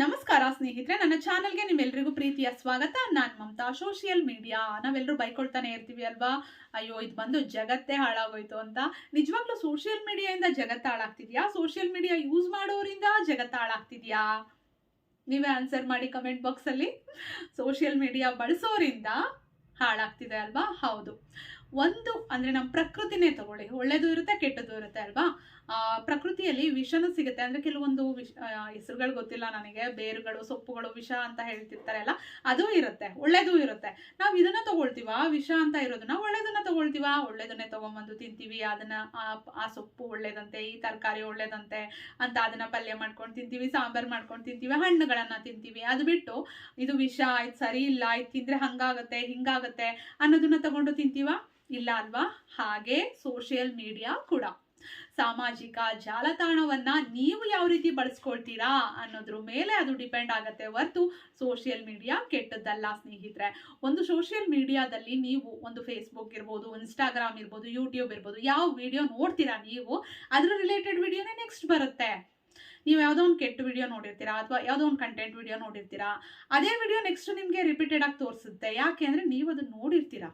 ನಮಸ್ಕಾರ ಸ್ನೇಹಿತರೆ, ನನ್ನ ಚಾನಲ್ಗೆ ನಿಮ್ಮೆಲ್ರಿಗೂ ಪ್ರೀತಿಯ ಸ್ವಾಗತ. ನಾನು ಮಮತಾ ಸೋಷಿಯಲ್ ಮೀಡಿಯಾ ನಾವೆಲ್ಲರೂ ಬೈಕೊಳ್ತಾನೆ ಇರ್ತೀವಿ ಅಲ್ವಾ? ಅಯ್ಯೋ, ಇದು ಬಂದು ಜಗತ್ತೇ ಹಾಳಾಗೋಯ್ತು ಅಂತ. ನಿಜವಾಗ್ಲೂ ಸೋಷಿಯಲ್ ಮೀಡಿಯಾಯಿಂದ ಜಗತ್ತು ಹಾಳಾಗ್ತಿದ್ಯಾ? ಸೋಷಿಯಲ್ ಮೀಡಿಯಾ ಯೂಸ್ ಮಾಡೋರಿಂದ ಜಗತ್ತು ಹಾಳಾಗ್ತಿದ್ಯಾ? ನೀವೇ ಆನ್ಸರ್ ಮಾಡಿ ಕಮೆಂಟ್ ಬಾಕ್ಸಲ್ಲಿ ಸೋಷಿಯಲ್ ಮೀಡಿಯಾ ಬಳಸೋರಿಂದ ಹಾಳಾಗ್ತಿದೆ ಅಲ್ವಾ? ಹೌದು. ಒಂದು ಅಂದರೆ ನಮ್ಮ ಪ್ರಕೃತಿನೇ ತಗೊಳ್ಳಿ. ಒಳ್ಳೇದು ಇರುತ್ತೆ, ಕೆಟ್ಟದ್ದು ಇರುತ್ತೆ ಅಲ್ವಾ? ಪ್ರಕೃತಿಯಲ್ಲಿ ವಿಷನೂ ಸಿಗುತ್ತೆ. ಅಂದ್ರೆ ಕೆಲವೊಂದು ವಿಷ ಹೆಸರುಗಳು ಗೊತ್ತಿಲ್ಲ ನನಗೆ. ಬೇರುಗಳು, ಸೊಪ್ಪುಗಳು, ವಿಷ ಅಂತ ಹೇಳ್ತಿರ್ತಾರೆ ಅಲ್ಲ, ಅದು ಇರುತ್ತೆ. ಒಳ್ಳೇದು ಇರುತ್ತೆ. ನಾವು ಇದನ್ನ ತಗೊಳ್ತೀವ? ವಿಷ ಅಂತ ಇರೋದನ್ನ ಒಳ್ಳೇದನ್ನ ತಗೊಳ್ತೀವ? ಒಳ್ಳೇದನ್ನೇ ತಗೊಂಬಂದು ತಿಂತೀವಿ. ಅದನ್ನ ಆ- ಆ ಸೊಪ್ಪು ಒಳ್ಳೇದಂತೆ, ಈ ತರಕಾರಿ ಒಳ್ಳೇದಂತೆ ಅಂತ ಅದನ್ನ ಪಲ್ಯ ಮಾಡ್ಕೊಂಡು ತಿಂತೀವಿ, ಸಾಂಬಾರ್ ಮಾಡ್ಕೊಂಡು ತಿಂತೀವಿ, ಹಣ್ಣುಗಳನ್ನ ತಿಂತೀವಿ. ಅದು ಬಿಟ್ಟು ಇದು ವಿಷ ಇದು ಸರಿ ಇಲ್ಲ ಇದು ತಿಂದ್ರೆ ಹಂಗಾಗತ್ತೆ, ಹಿಂಗಾಗತ್ತೆ ಅನ್ನೋದನ್ನ ತಗೊಂಡು ತಿಂತೀವ? ಇಲ್ಲ ಅಲ್ವಾ? ಹಾಗೆ ಸೋಷಿಯಲ್ ಮೀಡಿಯಾ ಕೂಡ. ಸಾಮಾಜಿಕ ಜಾಲತಾಣವನ್ನ ನೀವು ಯಾವ ರೀತಿ ಬಳಸ್ಕೊಳ್ತೀರಾ ಅನ್ನೋದ್ರ ಮೇಲೆ ಅದು ಡಿಪೆಂಡ್ ಆಗುತ್ತೆ. ಹೊರತು ಸೋಷಿಯಲ್ ಮೀಡಿಯಾ ಕೆಟ್ಟದ್ದಲ್ಲ ಸ್ನೇಹಿತರೆ. ಒಂದು ಸೋಷಿಯಲ್ ಮೀಡಿಯಾದಲ್ಲಿ ನೀವು ಒಂದು ಫೇಸ್ಬುಕ್ ಇರ್ಬೋದು ಇನ್ಸ್ಟಾಗ್ರಾಮ್ ಇರ್ಬೋದು ಯೂಟ್ಯೂಬ್ ಇರ್ಬೋದು, ಯಾವ ವಿಡಿಯೋ ನೋಡ್ತೀರಾ ನೀವು, ಅದ್ರ ರಿಲೇಟೆಡ್ ವಿಡಿಯೋನೇ ನೆಕ್ಸ್ಟ್ ಬರುತ್ತೆ. ನೀವು ಯಾವುದೋ ಒಂದು ಕೆಟ್ಟ ವಿಡಿಯೋ ನೋಡಿರ್ತೀರಾ ಅಥವಾ ಯಾವುದೋ ಒಂದು ಕಂಟೆಂಟ್ ವಿಡಿಯೋ ನೋಡಿರ್ತೀರಾ, ಅದೇ ವಿಡಿಯೋ ನೆಕ್ಸ್ಟ್ ನಿಮಗೆ ರಿಪೀಟೆಡ್ ಆಗಿ ತೋರಿಸುತ್ತೆ. ಯಾಕೆ ಅಂದರೆ ನೀವು ಅದನ್ನ ನೋಡಿರ್ತೀರಾ.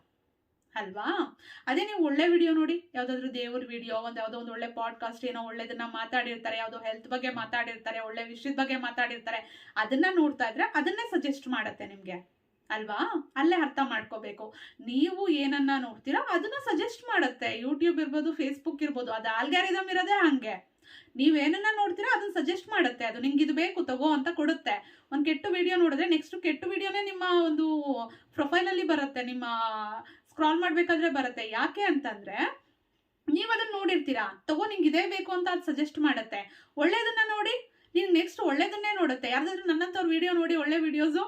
ಅಲ್ವಾ? ಅದೇ ನೀವು ಒಳ್ಳೆ ವಿಡಿಯೋ ನೋಡಿ, ಯಾವುದಾದ್ರೂ ದೇವ್ರ ವಿಡಿಯೋ ಒಂದು ಯಾವುದೋ ಒಂದು ಒಳ್ಳೆ ಪಾಡ್ಕಾಸ್ಟ್ ಏನೋ ಒಳ್ಳೇದನ್ನ ಮಾತಾಡಿರ್ತಾರೆ, ಯಾವುದೋ ಹೆಲ್ತ್ ಬಗ್ಗೆ ಮಾತಾಡಿರ್ತಾರೆ, ಒಳ್ಳೆ ವಿಷಯದ ಬಗ್ಗೆ ಮಾತಾಡಿರ್ತಾರೆ, ಅದನ್ನ ನೋಡ್ತಾ ಇದ್ರೆ ಅದನ್ನೇ ಸಜೆಸ್ಟ್ ಮಾಡುತ್ತೆ ನಿಮಗೆ. ಅಲ್ವಾ? ಅಲ್ಲೇ ಅರ್ಥ ಮಾಡ್ಕೋಬೇಕು. ನೀವು ಏನನ್ನ ನೋಡ್ತೀರಾ ಅದನ್ನ ಸಜೆಸ್ಟ್ ಮಾಡುತ್ತೆ. ಯೂಟ್ಯೂಬ್ ಇರ್ಬೋದು ಫೇಸ್ಬುಕ್ ಇರ್ಬೋದು, ಅದು ಆಲ್ಗ್ಯಾರಿದಮ್ ಇರೋದೇ ಹಂಗೆ. ಏನನ್ನ ನೋಡ್ತೀರಾ ಅದನ್ನ ಸಜೆಸ್ಟ್ ಮಾಡುತ್ತೆ. ಅದು ನಿಮ್ಗೆ ಇದು ಬೇಕು, ತಗೋ ಅಂತ ಕೊಡುತ್ತೆ. ಒಂದು ಕೆಟ್ಟ ವಿಡಿಯೋ ನೋಡಿದ್ರೆ ನೆಕ್ಸ್ಟ್ ಕೆಟ್ಟ ವಿಡಿಯೋನೇ ನಿಮ್ಮ ಒಂದು ಪ್ರೊಫೈಲಲ್ಲಿ ಬರುತ್ತೆ. ನಿಮ್ಮ ಸ್ಕ್ರಾಲ್ ಮಾಡ್ಬೇಕಾದ್ರೆ ಬರುತ್ತೆ. ಯಾಕೆ ಅಂತಂದ್ರೆ, ನೀವು ಅದನ್ನ ನೋಡಿರ್ತೀರಾ? ತಗೋ, ನಿಂಗೆ ಇದೇ ಬೇಕು ಅಂತ ಅದು ಸಜೆಸ್ಟ್ ಮಾಡುತ್ತೆ. ಒಳ್ಳೇದನ್ನ ನೋಡಿ ನೀವು ನೆಕ್ಸ್ಟ್ ಒಳ್ಳೇದನ್ನೇ ನೋಡುತ್ತೆ. ಯಾರ್ದಾದ್ರೂ ನನ್ನಂಥವ್ರ ವಿಡಿಯೋ ನೋಡಿ, ಒಳ್ಳೆ ವಿಡಿಯೋಸು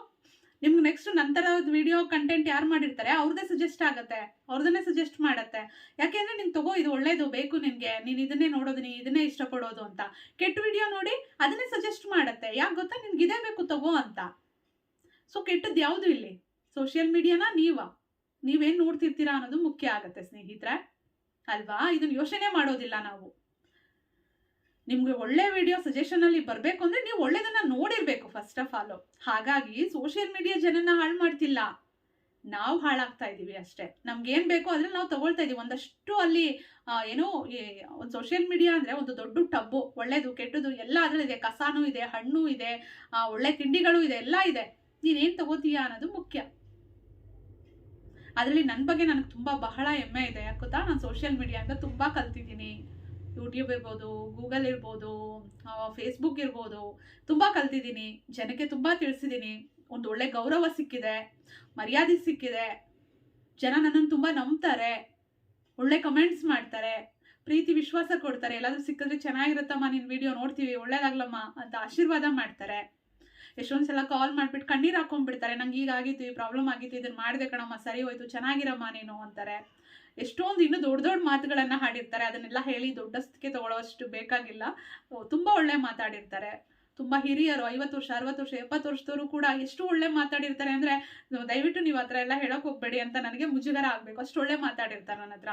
ನಿಮ್ಗೆ ನೆಕ್ಸ್ಟ್ ನಂತರ ವಿಡಿಯೋ ಕಂಟೆಂಟ್ ಯಾರು ಮಾಡಿರ್ತಾರೆ ಅವ್ರದ್ದೇ ಸಜೆಸ್ಟ್ ಆಗುತ್ತೆ. ಅವ್ರದನ್ನೇ ಸಜೆಸ್ಟ್ ಮಾಡುತ್ತೆ. ಯಾಕೆಂದ್ರೆ ನಿನ್ ತಗೋ, ಇದು ಒಳ್ಳೇದು ಬೇಕು ನಿನ್ಗೆ. ನೀನ್ ಇದನ್ನೇ ನೋಡೋದು ನೀ ಇದನ್ನೇ ಇಷ್ಟಪಡೋದು ಅಂತ. ಕೆಟ್ಟ ವಿಡಿಯೋ ನೋಡಿ, ಅದನ್ನೇ ಸಜೆಸ್ಟ್ ಮಾಡುತ್ತೆ. ಯಾಕೆ ಗೊತ್ತಾ? ನಿನ್ಗೆ ಇದೇ ಬೇಕು ತಗೋ ಅಂತ. ಸೊ ಕೆಟ್ಟದ್ದು ಯಾವುದು ಇಲ್ಲಿ? ಸೋಷಿಯಲ್ ಮೀಡಿಯಾನ ನೀವ. ನೀವೇನ್ ನೋಡ್ತಿರ್ತೀರಾ ಅನ್ನೋದು ಮುಖ್ಯ ಆಗತ್ತೆ, ಸ್ನೇಹಿತರೆ. ಅಲ್ವಾ? ಇದನ್ನ ಯೋಚನೆ ಮಾಡೋದಿಲ್ಲ ನಾವು. ನಿಮಗೆ ಒಳ್ಳೆ ವಿಡಿಯೋ ಸಜೆಷನ್ ಅಲ್ಲಿ ಬರ್ಬೇಕು ಅಂದ್ರೆ ನೀವು ಒಳ್ಳೇದನ್ನ ನೋಡಿರ್ಬೇಕು ಫಸ್ಟ್ ಆಫ್ ಆಲ್ ಹಾಗಾಗಿ ಸೋಷಿಯಲ್ ಮೀಡಿಯಾ ಜನನ ಹಾಳು ಮಾಡ್ತಿಲ್ಲ. ನಾವು ಹಾಳಾಗ್ತಾ ಇದೀವಿ ಅಷ್ಟೇ. ನಮ್ಗೆ ಏನ್ ಬೇಕೋ ಅದ್ರಲ್ಲಿ ನಾವು ತಗೊಳ್ತಾ ಇದೀವಿ. ಒಂದಷ್ಟು ಅಲ್ಲಿ ಏನೋ ಒಂದು ಸೋಷಿಯಲ್ ಮೀಡಿಯಾ ಅಂದ್ರೆ ಒಂದು ದೊಡ್ಡ ಟಬ್ಬು. ಒಳ್ಳೇದು, ಕೆಟ್ಟದು, ಎಲ್ಲ ಅದ್ರಲ್ಲಿದೆ ಕಸಾನೂ ಇದೆ, ಹಣ್ಣು ಇದೆ ಒಳ್ಳೆ ತಿಂಡಿಗಳು ಇದೆ, ಎಲ್ಲ ಇದೆ. ನೀನೇನ್ ತಗೋತೀಯಾ ಅನ್ನೋದು ಮುಖ್ಯ. ಅದರಲ್ಲಿ ನನ್ನ ಬಗ್ಗೆ ನನಗೆ ತುಂಬ ಬಹಳ ಹೆಮ್ಮೆ ಇದೆ. ಯಾಕೆ ಗೊತ್ತಾ? ನಾನು ಸೋಷಿಯಲ್ ಮೀಡಿಯಾಯಿಂದ ತುಂಬ ಕಲ್ತಿದ್ದೀನಿ. ಯೂಟ್ಯೂಬ್ ಇರ್ಬೋದು ಗೂಗಲ್ ಇರ್ಬೋದು ಫೇಸ್ಬುಕ್ ಇರ್ಬೋದು. ತುಂಬ ಕಲ್ತಿದ್ದೀನಿ. ಜನಕ್ಕೆ ತುಂಬ ತಿಳಿಸಿದ್ದೀನಿ. ಒಂದು ಒಳ್ಳೆ ಗೌರವ ಸಿಕ್ಕಿದೆ. ಮರ್ಯಾದೆ ಸಿಕ್ಕಿದೆ. ಜನ ನನ್ನನ್ನು ತುಂಬ ನಂಬ್ತಾರೆ. ಒಳ್ಳೆ ಕಮೆಂಟ್ಸ್ ಮಾಡ್ತಾರೆ. ಪ್ರೀತಿ ವಿಶ್ವಾಸ ಕೊಡ್ತಾರೆ. ಎಲ್ಲಾದರೂ ಸಿಕ್ಕಿದ್ರೆ ಚೆನ್ನಾಗಿರುತ್ತಮ್ಮ, ನಿನ್ ವಿಡಿಯೋ ನೋಡ್ತೀವಿ, ಒಳ್ಳೇದಾಗ್ಲಮ್ಮ ಅಂತ ಆಶೀರ್ವಾದ ಮಾಡ್ತಾರೆ. ಎಷ್ಟೊಂದ್ ಸಲ ಕಾಲ್ ಮಾಡಿಬಿಟ್ಟು ಕಣ್ಣೀರು ಹಾಕೊಂಡ್ಬಿಡ್ತಾರೆ. ನಂಗೆ ಈಗ ಆಗಿತ್ತು, ಈ ಪ್ರಾಬ್ಲಮ್ ಆಗಿತ್ತು ಇದನ್ನ ಮಾಡಿದೆ ಕಣಮ್ಮ, ಸರಿ ಹೋಯ್ತು, ಚೆನ್ನಾಗಿರಮ್ಮ ನೀನು ಅಂತಾರೆ. ಎಷ್ಟೊಂದು ಇನ್ನೂ ದೊಡ್ಡ ದೊಡ್ಡ ಮಾತುಗಳನ್ನ ಹಾಡಿರ್ತಾರೆ. ಅದನ್ನೆಲ್ಲ ಹೇಳಿ ದೊಡ್ಡಷ್ಟಕ್ಕೆ ತಗೊಳ್ಳೋಷ್ಟು ಬೇಕಾಗಿಲ್ಲ. ತುಂಬ ಒಳ್ಳೆ ಮಾತಾಡಿರ್ತಾರೆ. ತುಂಬಾ ಹಿರಿಯರು, ಐವತ್ತು ವರ್ಷ, ಅರವತ್ತು ವರ್ಷ, ಎಪ್ಪತ್ತು ವರ್ಷದವರು ಕೂಡ ಎಷ್ಟು ಒಳ್ಳೆ ಮಾತಾಡಿರ್ತಾರೆ ಅಂದ್ರೆ, ದಯವಿಟ್ಟು ನೀವು ಹತ್ರ ಎಲ್ಲ ಹೇಳಕ್ ಹೋಗಬೇಡಿ ಅಂತ ನನಗೆ ಮುಜುಗರ ಆಗಬೇಕು. ಅಷ್ಟು ಒಳ್ಳೆ ಮಾತಾಡಿರ್ತಾರೆ ನನ್ನ ಹತ್ರ.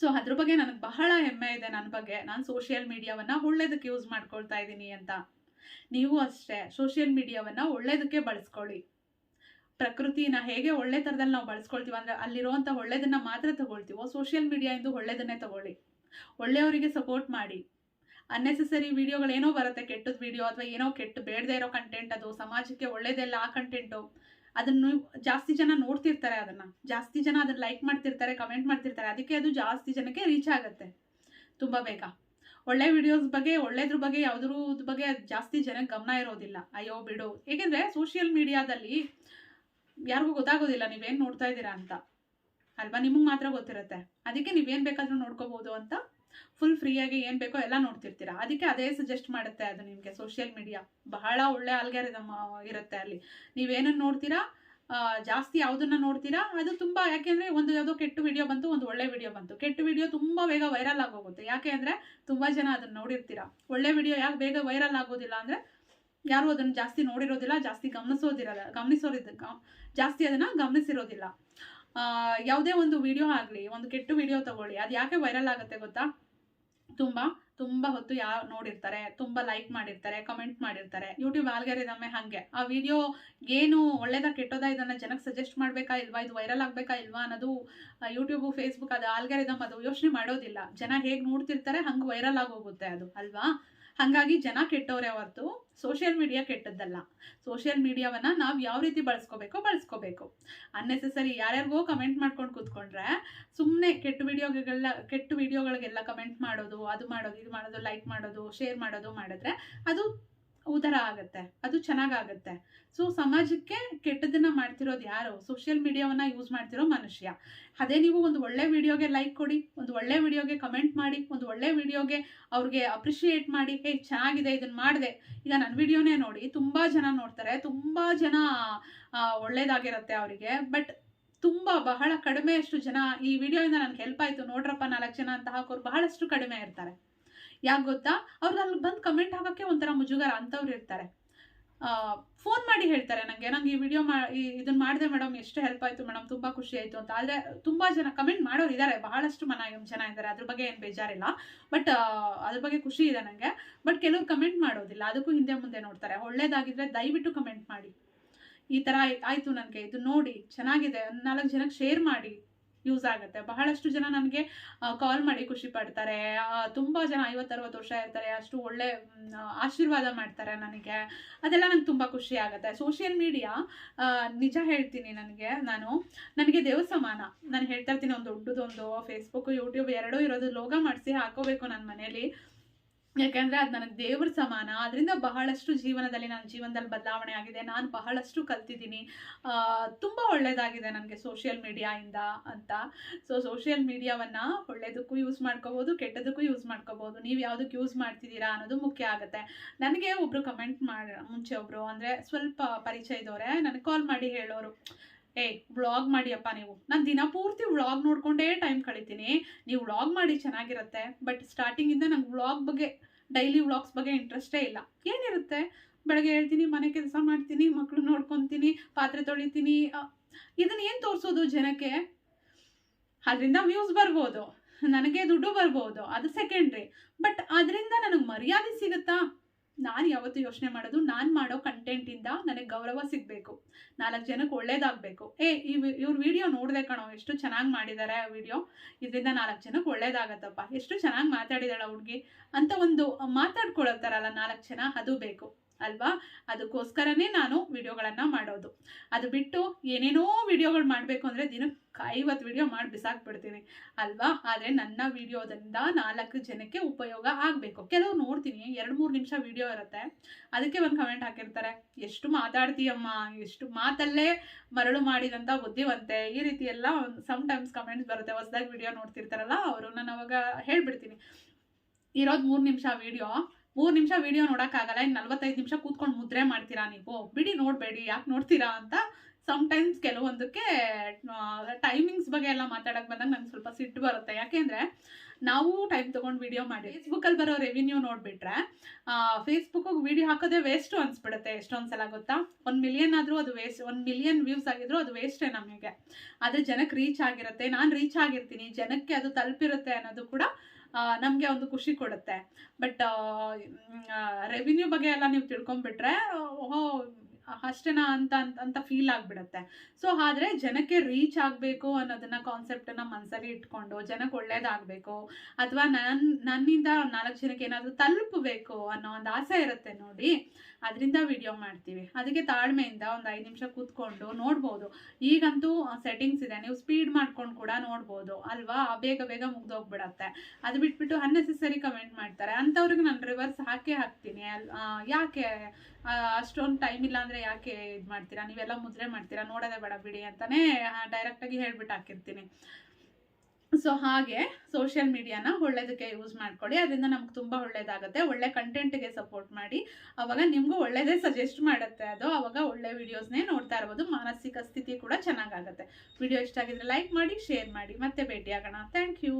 ಸೊ, ಅದ್ರ ಬಗ್ಗೆ ನನಗೆ ಬಹಳ ಹೆಮ್ಮೆ ಇದೆ ನನ್ನ ಬಗ್ಗೆ. ನಾನು ಸೋಷಿಯಲ್ ಮೀಡಿಯಾವನ್ನ ಒಳ್ಳೇದಕ್ಕೆ ಯೂಸ್ ಮಾಡ್ಕೊಳ್ತಾ ಇದ್ದೀನಿ ಅಂತ. ನೀವು ಅಷ್ಟೇ ಸೋಷಿಯಲ್ ಮೀಡಿಯಾವನ್ನ ಒಳ್ಳೇದಕ್ಕೆ ಬಳಸ್ಕೊಳ್ಳಿ. ಪ್ರಕೃತಿನ ಹೇಗೆ ಒಳ್ಳೆ ಥರದಲ್ಲಿ ನಾವು ಬಳಸ್ಕೊಳ್ತೀವಿ ಅಂದ್ರೆ ಅಲ್ಲಿರುವಂಥ ಒಳ್ಳೇದನ್ನ ಮಾತ್ರ ತಗೊಳ್ತೀವೋ ಸೋಷಿಯಲ್ ಮೀಡಿಯಾ ಇಂದು ಒಳ್ಳೆಯದನ್ನೇ ತಗೊಳ್ಳಿ. ಒಳ್ಳೆಯವರಿಗೆ ಸಪೋರ್ಟ್ ಮಾಡಿ. ಅನ್ನೆಸೆಸರಿ ವಿಡಿಯೋಗಳೇನೋ ಬರುತ್ತೆ, ಕೆಟ್ಟದ ವಿಡಿಯೋ ಅಥವಾ ಏನೋ ಕೆಟ್ಟ, ಬೇಡದೇ ಇರೋ ಕಂಟೆಂಟ್ ಅದು, ಸಮಾಜಕ್ಕೆ ಒಳ್ಳೇದೆಲ್ಲ ಆ ಕಂಟೆಂಟು ಅದನ್ನು ಜಾಸ್ತಿ ಜನ ನೋಡ್ತಿರ್ತಾರೆ ಅದನ್ನ. ಜಾಸ್ತಿ ಜನ ಅದನ್ನ ಲೈಕ್ ಮಾಡ್ತಿರ್ತಾರೆ ಕಮೆಂಟ್ ಮಾಡ್ತಿರ್ತಾರೆ, ಅದಕ್ಕೆ ಅದು ಜಾಸ್ತಿ ಜನಕ್ಕೆ ರೀಚ್ ಆಗುತ್ತೆ. ತುಂಬ ಬೇಗ. ಒಳ್ಳೆ ವಿಡಿಯೋಸ್ ಬಗ್ಗೆ, ಒಳ್ಳೇದ್ರ ಬಗ್ಗೆ ಯಾವುದ್ರ ಬಗ್ಗೆ ಜಾಸ್ತಿ ಜನಕ್ಕೆ ಗಮನ ಇರೋದಿಲ್ಲ. ಅಯ್ಯೋ ಬಿಡು. ಏಕೆಂದ್ರೆ ಸೋಷಿಯಲ್ ಮೀಡಿಯಾದಲ್ಲಿ ಯಾರಿಗೂ ಗೊತ್ತಾಗೋದಿಲ್ಲ ನೀವೇನು ನೋಡ್ತಾ ಇದ್ದೀರಾ ಅಂತ. ಅಲ್ವಾ? ನಿಮಗೆ ಮಾತ್ರ ಗೊತ್ತಿರುತ್ತೆ. ಅದಕ್ಕೆ ನೀವೇನು ಬೇಕಾದರೂ ನೋಡ್ಕೋಬಹುದು ಅಂತ ಫುಲ್ ಫ್ರೀಯಾಗಿ ಏನು ಬೇಕೋ ಎಲ್ಲ ನೋಡ್ತಿರ್ತೀರಾ. ಅದಕ್ಕೆ ಅದೇ ಸಜೆಸ್ಟ್ ಮಾಡುತ್ತೆ ಅದು ನಿಮಗೆ ಸೋಷಿಯಲ್ ಮೀಡಿಯಾ ಬಹಳ ಒಳ್ಳೆ ಆಲ್ಗ್ಯಾರಿದಮ್ ಇರುತ್ತೆ ಅಲ್ಲಿ. ನೀವೇನನ್ನು ನೋಡ್ತೀರಾ? ಜಾಸ್ತಿ ಯಾವುದನ್ನ ನೋಡ್ತೀರಾ? ಅದು ತುಂಬಾ, ಯಾಕೆಂದ್ರೆ ಒಂದು ಯಾವುದೋ ಕೆಟ್ಟ ವಿಡಿಯೋ ಬಂತು, ಒಂದು ಒಳ್ಳೆ ವಿಡಿಯೋ ಬಂತು. ಕೆಟ್ಟ ವಿಡಿಯೋ ತುಂಬಾ ಬೇಗ ವೈರಲ್ ಆಗೋಗುತ್ತೆ. ಯಾಕೆ ಅಂದ್ರೆ ತುಂಬಾ ಜನ ಅದನ್ನ ನೋಡಿರ್ತೀರಾ? ಒಳ್ಳೆ ವಿಡಿಯೋ ಯಾಕೆ ಬೇಗ ವೈರಲ್ ಆಗೋದಿಲ್ಲ ಅಂದ್ರೆ ಯಾರು ಅದನ್ನ ಜಾಸ್ತಿ ನೋಡಿರೋದಿಲ್ಲ, ಜಾಸ್ತಿ ಗಮನಿಸೋದಿರಲ್ಲ, ಗಮನಿಸೋದಿದ್ದ ಜಾಸ್ತಿ ಅದನ್ನ ಗಮನಿಸಿರೋದಿಲ್ಲ. ಯಾವುದೇ ಒಂದು ವಿಡಿಯೋ ಆಗಲಿ, ಒಂದು ಕೆಟ್ಟ ವಿಡಿಯೋ ತಗೊಳ್ಳಿ ಅದು ಯಾಕೆ ವೈರಲ್ ಆಗುತ್ತೆ ಗೊತ್ತಾ? ತುಂಬ ತುಂಬ ಹೊತ್ತು ಯಾ ನೋಡಿರ್ತಾರೆ, ತುಂಬ ಲೈಕ್ ಮಾಡಿರ್ತಾರೆ ಕಮೆಂಟ್ ಮಾಡಿರ್ತಾರೆ. ಯೂಟ್ಯೂಬ್ ಆಲ್ಗರಿದಮ್ಮೆ ಹಾಗೆ. ಆ ವಿಡಿಯೋ ಏನು ಒಳ್ಳೇದ, ಕೆಟ್ಟೋದ ಇದನ್ನು ಜನಕ್ಕೆ ಸಜೆಸ್ಟ್ ಮಾಡಬೇಕಾ ಇಲ್ವಾ, ಇದು ವೈರಲ್ ಆಗಬೇಕಾ ಇಲ್ವಾ ಅನ್ನೋದು ಯೂಟ್ಯೂಬು ಫೇಸ್ಬುಕ್ ಅದು ಆಲ್ಗರಿದಮ್ ಅದು ಯೋಚನೆ ಮಾಡೋದಿಲ್ಲ. ಜನ ಹೇಗೆ ನೋಡ್ತಿರ್ತಾರೆ, ಹಂಗೆ ವೈರಲ್ ಆಗೋಗುತ್ತೆ ಅದು, ಅಲ್ವಾ? ಹಾಗಾಗಿ ಜನ ಕೆಟ್ಟವ್ರೆ ಹೊರತು ಸೋಷಿಯಲ್ ಮೀಡಿಯಾ ಕೆಟ್ಟದ್ದಲ್ಲ. ಸೋಷಿಯಲ್ ಮೀಡಿಯಾವನ್ನ ನಾವು ಯಾವ ರೀತಿ ಬಳಸ್ಕೋಬೇಕೋ ಬಳಸ್ಕೋಬೇಕು. ಅನ್ನೆಸೆಸರಿ ಯಾರ್ಯಾರಿಗೋ ಕಮೆಂಟ್ ಮಾಡ್ಕೊಂಡು ಕೂತ್ಕೊಂಡ್ರೆ ಸುಮ್ಮನೆ ಕೆಟ್ಟ ವಿಡಿಯೋಗೆಲ್ಲ ಕೆಟ್ಟ ವಿಡಿಯೋಗಳಿಗೆಲ್ಲ ಕಮೆಂಟ್ ಮಾಡೋದು, ಅದು ಮಾಡೋದು, ಇದು ಮಾಡೋದು ಲೈಕ್ ಮಾಡೋದು ಶೇರ್ ಮಾಡೋದು ಮಾಡಿದ್ರೆ ಅದು ಉದರ ಆಗುತ್ತೆ, ಅದು ಚೆನ್ನಾಗಾಗತ್ತೆ. ಸೊ ಸಮಾಜಕ್ಕೆ ಕೆಟ್ಟದನ್ನ ಮಾಡ್ತಿರೋದು ಯಾರು? ಸೋಷಿಯಲ್ ಮೀಡಿಯಾವನ್ನ ಯೂಸ್ ಮಾಡ್ತಿರೋ ಮನುಷ್ಯ. ಅದೇ ನೀವು ಒಂದು ಒಳ್ಳೆ ವಿಡಿಯೋಗೆ ಲೈಕ್ ಕೊಡಿ, ಒಂದು ಒಳ್ಳೆ ವಿಡಿಯೋಗೆ ಕಮೆಂಟ್ ಮಾಡಿ, ಒಂದು ಒಳ್ಳೆ ವಿಡಿಯೋಗೆ ಅವ್ರಿಗೆ ಅಪ್ರಿಷಿಯೇಟ್ ಮಾಡಿ, ಹೇ, ಚೆನ್ನಾಗಿದೆ ಇದನ್ನ ಮಾಡಿದೆ. ಈಗ ನನ್ನ ವಿಡಿಯೋನೇ ನೋಡಿ, ತುಂಬಾ ಜನ ನೋಡ್ತಾರೆ, ತುಂಬಾ ಜನ ಒಳ್ಳೇದಾಗಿರುತ್ತೆ ಅವರಿಗೆ. ಬಟ್ ತುಂಬ, ಬಹಳ ಕಡಿಮೆಯಷ್ಟು ಜನ ಈ ವಿಡಿಯೋಯಿಂದ ನನಗೆ ಹೆಲ್ಪ್ ಆಯಿತು. ನೋಡ್ರಪ್ಪ ನಾಲ್ಕು ಜನ ಅಂತ ಹಾಕೋರು ಬಹಳಷ್ಟು ಕಡಿಮೆ ಇರ್ತಾರೆ. ಯಾಕೆ ಗೊತ್ತಾ? ಅವ್ರು ಅಲ್ಲಿ ಬಂದು ಕಮೆಂಟ್ ಹಾಕೋಕ್ಕೆ ಒಂಥರ ಮುಜುಗರ ಅಂಥವ್ರು ಇರ್ತಾರೆ. ಫೋನ್ ಮಾಡಿ ಹೇಳ್ತಾರೆ ನನಗೆ ನಂಗೆ ಈ ವಿಡಿಯೋ ಮಾ ಇದನ್ನ ಮಾಡಿದೆ ಮೇಡಮ್ ಎಷ್ಟು ಹೆಲ್ಪ್ ಆಯಿತು ಮೇಡಮ್ ತುಂಬ ಖುಷಿ ಆಯಿತು ಅಂತ. ಆದರೆ ತುಂಬ ಜನ ಕಮೆಂಟ್ ಮಾಡೋರು ಇದ್ದಾರೆ ಬಹಳಷ್ಟು ಮನ ಜನ ಇದ್ದಾರೆ ಅದ್ರ ಬಗ್ಗೆ ಏನು ಬೇಜಾರಿಲ್ಲ. ಬಟ್ ಅದ್ರ ಬಗ್ಗೆ ಖುಷಿ ಇದೆ ನನಗೆ ಬಟ್ ಕೆಲವ್ರು ಕಮೆಂಟ್ ಮಾಡೋದಿಲ್ಲ. ಅದಕ್ಕೂ ಹಿಂದೆ ಮುಂದೆ ನೋಡ್ತಾರೆ. ಒಳ್ಳೇದಾಗಿದ್ರೆ ದಯವಿಟ್ಟು ಕಮೆಂಟ್ ಮಾಡಿ. ಈ ಥರ ಆಯಿತು ನನಗೆ. ಇದು ನೋಡಿ. ಚೆನ್ನಾಗಿದೆ. ನಾಲ್ಕು ಜನಕ್ಕೆ ಶೇರ್ ಮಾಡಿ. ಯೂಸ್ ಆಗುತ್ತೆ. ಬಹಳಷ್ಟು ಜನ ನನಗೆ ಕಾಲ್ ಮಾಡಿ ಖುಷಿ ಪಡ್ತಾರೆ. ತುಂಬ ಜನ ಐವತ್ತರವತ್ತು ವರ್ಷ ಇರ್ತಾರೆ. ಅಷ್ಟು ಒಳ್ಳೆ ಆಶೀರ್ವಾದ ಮಾಡ್ತಾರೆ ನನಗೆ. ಅದೆಲ್ಲ ನಂಗೆ ತುಂಬ ಖುಷಿ ಆಗುತ್ತೆ. ಸೋಷಿಯಲ್ ಮೀಡಿಯಾ ನಿಜ ಹೇಳ್ತೀನಿ ನನಗೆ, ನಾನು, ನನಗೆ ದೇವ ಸಮಾನ. ನಾನು ಹೇಳ್ತಾ ಇರ್ತೀನಿ, ಒಂದು ದೊಡ್ಡದೊಂದು ಫೇಸ್ಬುಕ್ ಯೂಟ್ಯೂಬ್ ಎರಡೂ ಇರೋದು ಲೋಗ ಮಾಡಿಸಿ ಹಾಕೋಬೇಕು ನನ್ನ ಮನೇಲಿ. ಯಾಕಂದ್ರೆ ಅದು ನನಗೆ ದೇವ್ರ ಸಮಾನ. ಅದರಿಂದ ಬಹಳಷ್ಟು ಜೀವನದಲ್ಲಿ ನನ್ನ ಜೀವನದಲ್ಲಿ ಬದಲಾವಣೆ ಆಗಿದೆ. ನಾನು ಬಹಳಷ್ಟು ಕಲ್ತಿದ್ದೀನಿ. ತುಂಬ ಒಳ್ಳೆಯದಾಗಿದೆ ನನಗೆ ಸೋಷಿಯಲ್ ಮೀಡಿಯಾಯಿಂದ ಅಂತ. ಸೊ ಸೋಷಿಯಲ್ ಮೀಡಿಯಾವನ್ನು ಒಳ್ಳೆಯದಕ್ಕೂ ಯೂಸ್ ಮಾಡ್ಕೋಬೋದು, ಕೆಟ್ಟದಕ್ಕೂ ಯೂಸ್ ಮಾಡ್ಕೋಬೋದು. ನೀವು ಯಾವುದಕ್ಕೆ ಯೂಸ್ ಮಾಡ್ತಿದ್ದೀರಾ ಅನ್ನೋದು ಮುಖ್ಯ ಆಗುತ್ತೆ. ನನಗೆ ಒಬ್ಬರು ಕಮೆಂಟ್ ಮಾಡಿ, ಮುಂಚೆ ಒಬ್ಬರು ಅಂದರೆ ಸ್ವಲ್ಪ ಪರಿಚಯದವರೇ, ನನಗೆ ಕಾಲ್ ಮಾಡಿ ಹೇಳೋರು. ಏ, ವ್ಲಾಗ್ ಮಾಡಿಯಪ್ಪ ನೀವು. ನಾನು ದಿನ ಪೂರ್ತಿ ವ್ಲಾಗ್ ನೋಡಿಕೊಂಡೇ ಟೈಮ್ ಕಳಿತೀನಿ. ನೀವು ವ್ಲಾಗ್ ಮಾಡಿ ಚೆನ್ನಾಗಿರುತ್ತೆ ಬಟ್ ಸ್ಟಾರ್ಟಿಂಗಿಂದ ನಂಗೆ ವ್ಲಾಗ್ ಬಗ್ಗೆ ಡೈಲಿ ವ್ಲಾಗ್ಸ್ ಬಗ್ಗೆ ಇಂಟ್ರೆಸ್ಟೇ ಇಲ್ಲ. ಏನಿರುತ್ತೆ? ಬೆಳಗ್ಗೆ ಹೇಳ್ತೀನಿ, ಮನೆ ಕೆಲಸ ಮಾಡ್ತೀನಿ ಮಕ್ಕಳು ನೋಡ್ಕೊತೀನಿ, ಪಾತ್ರೆ ತೊಳಿತೀನಿ ಇದನ್ನ ಏನು ತೋರಿಸೋದು ಜನಕ್ಕೆ? ಅದರಿಂದ ವ್ಯೂಸ್ ಬರ್ಬೋದು, ನನಗೆ ದುಡ್ಡು ಬರ್ಬೋದು, ಅದು ಸೆಕೆಂಡ್ರಿ ಬಟ್ ಅದರಿಂದ ನನಗೆ ಮರ್ಯಾದೆ ಸಿಗುತ್ತಾ? ನಾನು ಯಾವತ್ತೂ ಯೋಚನೆ ಮಾಡೋದು ನಾನು ಮಾಡೋ ಕಂಟೆಂಟಿಂದ ನನಗೆ ಗೌರವ ಸಿಗಬೇಕು. ನಾಲ್ಕು ಜನಕ್ಕೆ ಒಳ್ಳೇದಾಗಬೇಕು. ಏ ಇವ್ರ ವಿಡಿಯೋ ನೋಡಿದೆ ಕಣೋ, ಎಷ್ಟು ಚೆನ್ನಾಗಿ ಮಾಡಿದ್ದಾರೆ ಆ ವಿಡಿಯೋ ಇದರಿಂದ ನಾಲ್ಕು ಜನಕ್ಕೆ ಒಳ್ಳೇದಾಗತ್ತಪ್ಪ. ಎಷ್ಟು ಚೆನ್ನಾಗಿ ಮಾತಾಡಿದಾಳ ಹುಡುಗಿ. ಅಂತ ಒಂದು ಮಾತಾಡ್ಕೊಳತ್ತಾರಲ್ಲ ನಾಲ್ಕು ಜನ, ಅದು ಬೇಕು. ಅಲ್ವಾ? ಅದಕ್ಕೋಸ್ಕರನೇ ನಾನು ವಿಡಿಯೋಗಳನ್ನು ಮಾಡೋದು. ಅದು ಬಿಟ್ಟು ಏನೇನೋ ವಿಡಿಯೋಗಳು ಮಾಡಬೇಕು ಅಂದರೆ ದಿನಕ್ಕೆ ಐವತ್ತು ವಿಡಿಯೋ ಮಾಡಿ ಬಿಸಾಕ್ಬಿಡ್ತೀನಿ, ಅಲ್ವಾ? ಆದರೆ ನನ್ನ ವಿಡಿಯೋದಿಂದ ನಾಲ್ಕು ಜನಕ್ಕೆ ಉಪಯೋಗ ಆಗಬೇಕು. ಕೆಲವು ನೋಡ್ತೀನಿ, ಎರಡು ಮೂರು ನಿಮಿಷ ವಿಡಿಯೋ ಇರುತ್ತೆ, ಅದಕ್ಕೆ ಒಂದು ಕಮೆಂಟ್ ಹಾಕಿರ್ತಾರೆ, ಎಷ್ಟು ಮಾತಾಡ್ತೀಯಮ್ಮ? ಎಷ್ಟು ಮಾತಲ್ಲೇ ಮರಳು ಮಾಡಿದಂಥ ಬುದ್ಧಿವಂತೆ. ಈ ರೀತಿ ಎಲ್ಲ ಸಮ್ ಟೈಮ್ಸ್ ಕಮೆಂಟ್ಸ್ ಬರುತ್ತೆ. ಹೊಸದಾಗಿ ವಿಡಿಯೋ ನೋಡ್ತಿರ್ತಾರಲ್ಲ ಅವರು ನಾನು ಅವಾಗ ಹೇಳ್ಬಿಡ್ತೀನಿ. ಇರೋದು ಮೂರು ನಿಮಿಷ ವಿಡಿಯೋ ಮೂರು ನಿಮಿಷ ವಿಡಿಯೋ ನೋಡೋಕ್ಕಾಗಲ್ಲ, ಇನ್ನು ನಲ್ವತ್ತೈದು ನಿಮಿಷ ಕೂತ್ಕೊಂಡು ಮುದ್ರೆ ಮಾಡ್ತೀರಾ ನೀವು? ಬಿಡಿ ನೋಡಬೇಡಿ, ಯಾಕೆ ನೋಡ್ತೀರಾ ಅಂತ ಸಮ್ಟೈಮ್ಸ್ ಕೆಲವೊಂದಕ್ಕೆ ಟೈಮಿಂಗ್ಸ್ ಬಗ್ಗೆ ಎಲ್ಲ ಮಾತಾಡಕ್ಕೆ ಬಂದಾಗ ನಂಗೆ ಸ್ವಲ್ಪ ಸಿಟ್ಟು ಬರುತ್ತೆ. ಯಾಕೆಂದರೆ ನಾವು ಟೈಮ್ ತೊಗೊಂಡು ವಿಡಿಯೋ ಮಾಡಿ ಫೇಸ್ಬುಕ್ಕಲ್ಲಿ ಬರೋ ರೆವಿನ್ಯೂ ನೋಡಿಬಿಟ್ರೆ ಫೇಸ್ಬುಕ್ಕಿಗೆ ವಿಡಿಯೋ ಹಾಕೋದೇ ವೇಸ್ಟು ಅನ್ಸ್ಬಿಡುತ್ತೆ ಎಷ್ಟೊಂದು ಸಲ ಗೊತ್ತಾ? ಒಂದು ಮಿಲಿಯನ್ ಆದರೂ ಅದು ವೇಸ್ಟ್ ಒಂದು ಮಿಲಿಯನ್ ವ್ಯೂಸ್ ಆಗಿದ್ರು ಅದು ವೇಸ್ಟೇ ನಮಗೆ. ಆದರೆ ಜನಕ್ಕೆ ರೀಚ್ ಆಗಿರುತ್ತೆ, ನಾನು ರೀಚ್ ಆಗಿರ್ತೀನಿ, ಜನಕ್ಕೆ ಅದು ತಲುಪಿರುತ್ತೆ ಅನ್ನೋದು ಕೂಡ ನಮಗೆ ಒಂದು ಖುಷಿ ಕೊಡುತ್ತೆ. ಬಟ್ ರೆವಿನ್ಯೂ ಬಗ್ಗೆ ಎಲ್ಲ ನೀವು ತಿಳ್ಕೊಂಬಿಟ್ರೆ ಓಹೋ, ಅಷ್ಟೇನಾ ಅಂತ ಅಂತ ಅಂತ ಫೀಲ್ ಆಗಿಬಿಡುತ್ತೆ. ಸೊ ಆದರೆ ಜನಕ್ಕೆ ರೀಚ್ ಆಗಬೇಕು ಅನ್ನೋದನ್ನ ಕಾನ್ಸೆಪ್ಟನ್ನು ಮನಸ್ಸಲ್ಲಿ ಇಟ್ಕೊಂಡು, ಜನಕ್ಕೆ ಒಳ್ಳೇದಾಗಬೇಕು, ಅಥವಾ ನನ್ನ ನನ್ನಿಂದ ನಾಲ್ಕು ಜನಕ್ಕೆ ಏನಾದರೂ ತಲುಪಬೇಕು ಅನ್ನೋ ಒಂದು ಆಸೆ ಇರುತ್ತೆ ನೋಡಿ. ಅದರಿಂದ ವಿಡಿಯೋ ಮಾಡ್ತೀವಿ. ಅದಕ್ಕೆ ತಾಳ್ಮೆಯಿಂದ ಒಂದು ಐದು ನಿಮಿಷ ಕೂತ್ಕೊಂಡು ನೋಡ್ಬೋದು. ಈಗಂತೂ ಸೆಟ್ಟಿಂಗ್ಸ್ ಇದೆ. ನೀವು ಸ್ಪೀಡ್ ಮಾಡ್ಕೊಂಡು ಕೂಡ ನೋಡ್ಬೋದು. ಅಲ್ವಾ? ಬೇಗ ಬೇಗ ಮುಗ್ದೋಗ್ಬಿಡತ್ತೆ. ಅದು ಬಿಟ್ಬಿಟ್ಟು ಅನ್ನೆಸೆಸರಿ ಕಮೆಂಟ್ ಮಾಡ್ತಾರೆ. ಅಂಥವ್ರಿಗೆ ನಾನು ರಿವರ್ಸ್ ಹಾಕೇ ಹಾಕ್ತೀನಿ. ಯಾಕೆ ಅಷ್ಟೊಂದು ಟೈಮ್ ಇಲ್ಲ ಅಂದರೆ ಯಾಕೆ ಇದು ಮಾಡ್ತೀರಾ ನೀವೆಲ್ಲ ಮುದ್ರೆ ಮಾಡ್ತೀರಾ? ನೋಡೋದೇ ಬೇಡ ಬಿಡಿ ಅಂತಲೇ ಡೈರೆಕ್ಟಾಗಿ ಹೇಳ್ಬಿಟ್ಟು ಹಾಕಿರ್ತೀನಿ. ಸೊ ಹಾಗೆ ಸೋಷಿಯಲ್ ಮೀಡಿಯಾನ ಒಳ್ಳೇದಕ್ಕೆ ಯೂಸ್ ಮಾಡ್ಕೊಳ್ಳಿ. ಅದರಿಂದ ನಮ್ಗೆ ತುಂಬ ಒಳ್ಳೇದಾಗುತ್ತೆ. ಒಳ್ಳೆ ಕಂಟೆಂಟ್ಗೆ ಸಪೋರ್ಟ್ ಮಾಡಿ. ಅವಾಗ ನಿಮಗೂ ಒಳ್ಳೇದೇ ಸಜೆಸ್ಟ್ ಮಾಡುತ್ತೆ ಅದು. ಅವಾಗ ಒಳ್ಳೆ ವಿಡಿಯೋಸ್ನೇ ನೋಡ್ತಾ ಇರ್ಬೋದು. ಮಾನಸಿಕ ಸ್ಥಿತಿ ಕೂಡ ಚೆನ್ನಾಗಾಗತ್ತೆ ವಿಡಿಯೋ ಇಷ್ಟ ಆಗಿದ್ರೆ ಲೈಕ್ ಮಾಡಿ ಶೇರ್ ಮಾಡಿ. ಮತ್ತೆ ಭೇಟಿಯಾಗೋಣ. Thank you